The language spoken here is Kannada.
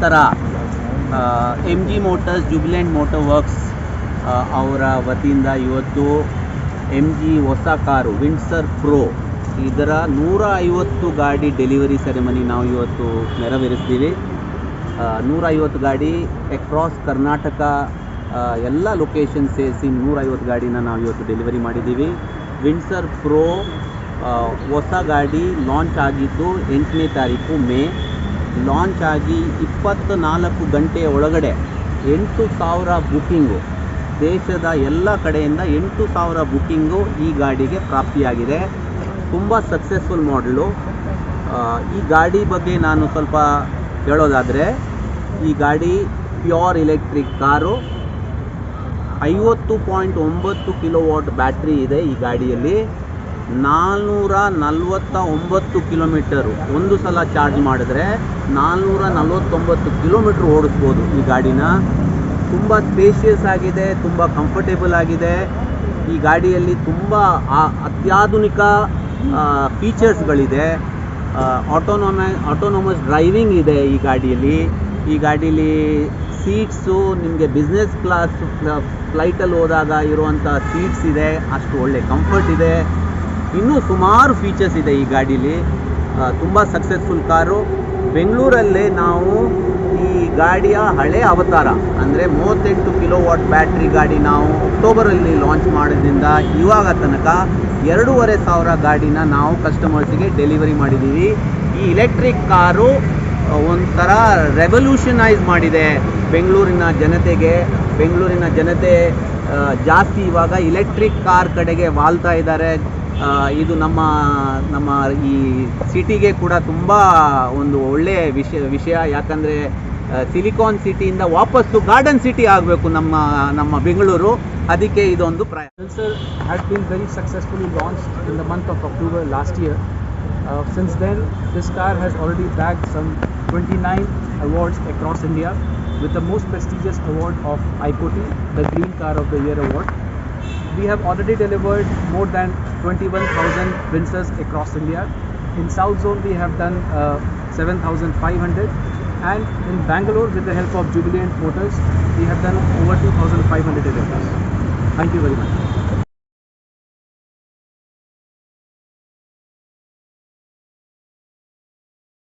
ನಂತರ M G motors Jubilant motor works ಅವರ ವತಿಯಿಂದ ಇವತ್ತು ಎಂ ಜಿ ಹೊಸ ಕಾರು ವಿಂಡ್ಸರ್ ಪ್ರೋ ಇದರ ನೂರ ಐವತ್ತು ಗಾಡಿ ಡೆಲಿವರಿ ಸೆರೆಮನಿ ನಾವು ಇವತ್ತು ನೆರವೇರಿಸ್ತೀವಿ. ನೂರ ಐವತ್ತು ಗಾಡಿ ಅಕ್ರಾಸ್ ಕರ್ನಾಟಕ ಎಲ್ಲ ಲೊಕೇಶನ್ ಸೇರಿಸಿ ನೂರೈವತ್ತು ಗಾಡಿನ ನಾವು ಇವತ್ತು ಡೆಲಿವರಿ ಮಾಡಿದ್ದೀವಿ. ವಿಂಡ್ಸರ್ ಪ್ರೋ ಹೊಸ ಗಾಡಿ ಲಾಂಚ್ ಆಗಿದ್ದು ಎಂಟನೇ ತಾರೀಕು ಮೇ. ಲಾಂಚ್ ಆಗಿ ಇಪ್ಪತ್ತ ನಾಲ್ಕು ಗಂಟೆಯ ಒಳಗಡೆ ಎಂಟು ಸಾವಿರ ಬುಕ್ಕಿಂಗು ದೇಶದ ಎಲ್ಲ ಕಡೆಯಿಂದ ಎಂಟು ಸಾವಿರ ಬುಕ್ಕಿಂಗು ಈ ಗಾಡಿಗೆ ಪ್ರಾಪ್ತಿಯಾಗಿದೆ. ತುಂಬ ಸಕ್ಸಸ್ಫುಲ್ ಮಾಡಲು ಈ ಗಾಡಿ ಬಗ್ಗೆ ನಾನು ಸ್ವಲ್ಪ ಹೇಳೋದಾದರೆ, ಈ ಗಾಡಿ ಪ್ಯೂರ್ ಎಲೆಕ್ಟ್ರಿಕ್ ಕಾರು. ಐವತ್ತು ಪಾಯಿಂಟ್ ಒಂಬತ್ತು ಕಿಲೋ ವಾಟ್ ಬ್ಯಾಟ್ರಿ ಇದೆ ಈ ಗಾಡಿಯಲ್ಲಿ. ನಾನ್ನೂರ ನಲ್ವತ್ತ ಒಂಬತ್ತು ಕಿಲೋಮೀಟರು ಒಂದು ಸಲ ಚಾರ್ಜ್ ಮಾಡಿದ್ರೆ ನಾಲ್ನೂರ ನಲ್ವತ್ತೊಂಬತ್ತು ಕಿಲೋಮೀಟ್ರ್ ಓಡಿಸ್ಬೋದು ಈ ಗಾಡಿನ. ತುಂಬ ಸ್ಪೇಷಿಯಸ್ ಆಗಿದೆ, ತುಂಬ ಕಂಫರ್ಟೇಬಲ್ ಆಗಿದೆ. ಈ ಗಾಡಿಯಲ್ಲಿ ತುಂಬ ಅತ್ಯಾಧುನಿಕ ಫೀಚರ್ಸ್ಗಳಿದೆ ಆಟೋನೊಮ ಆಟೋನೊಮಸ್ ಡ್ರೈವಿಂಗ್ ಇದೆ ಈ ಗಾಡಿಯಲ್ಲಿ. ಈ ಗಾಡೀಲಿ ಸೀಟ್ಸು ನಿಮಗೆ ಬಿಸ್ನೆಸ್ ಕ್ಲಾಸ್ ಫ್ಲೈಟಲ್ಲಿ ಹೋದಾಗ ಇರುವಂಥ ಸೀಟ್ಸ್ ಇದೆ, ಅಷ್ಟು ಒಳ್ಳೆ ಕಂಫರ್ಟ್ ಇದೆ. ಇನ್ನೂ ಸುಮಾರು ಫೀಚರ್ಸ್ ಇದೆ ಈ ಗಾಡೀಲಿ. ತುಂಬ ಸಕ್ಸಸ್ಫುಲ್ ಕಾರು. ಬೆಂಗಳೂರಲ್ಲೇ ನಾವು ಈ ಗಾಡಿಯ ಹಳೆ ಅವತಾರ, ಅಂದರೆ ಮೂವತ್ತೆಂಟು ಕಿಲೋ ವಾಟ್ ಬ್ಯಾಟ್ರಿ ಗಾಡಿ ನಾವು ಅಕ್ಟೋಬರಲ್ಲಿ ಲಾಂಚ್ ಮಾಡೋದ್ರಿಂದ ಇವಾಗ ತನಕ ಎರಡೂವರೆ ಸಾವಿರ ಗಾಡಿನ ನಾವು ಕಸ್ಟಮರ್ಸಿಗೆ ಡೆಲಿವರಿ ಮಾಡಿದ್ದೀವಿ ಈ ಇಲೆಕ್ಟ್ರಿಕ್ ಕಾರು ಒಂಥರ ರೆವಲ್ಯೂಷನೈಸ್ ಮಾಡಿದೆ. ಬೆಂಗಳೂರಿನ ಜನತೆಗೆ, ಬೆಂಗಳೂರಿನ ಜನತೆ ಜಾಸ್ತಿ ಇವಾಗ ಇಲೆಕ್ಟ್ರಿಕ್ ಕಾರ್ ಕಡೆಗೆ ವಾಲ್ತಾ ಇದ್ದಾರೆ. ಇದು ನಮ್ಮ ನಮ್ಮ ಈ ಸಿಟಿಗೆ ಕೂಡ ತುಂಬ ಒಂದು ಒಳ್ಳೆಯ ವಿಷಯ ವಿಷಯ. ಯಾಕಂದರೆ ಸಿಲಿಕಾನ್ ಸಿಟಿಯಿಂದ ವಾಪಸ್ಸು ಗಾರ್ಡನ್ ಸಿಟಿ ಆಗಬೇಕು ನಮ್ಮ ನಮ್ಮ ಬೆಂಗಳೂರು. ಅದಕ್ಕೆ ಇದೊಂದು ಪ್ರಯ sir had been very successfully launch in the month of October last year since then this car has already bag some twenty nine awards across India with the most prestigious award of ICOTY the green car of the year award We have already delivered more than 21,000 Princers across India. In South Zone, we have done uh, 7,500, and in Bangalore, with the help of Jubilant Motors, we have done over 2,500 deliveries. Thank you very much.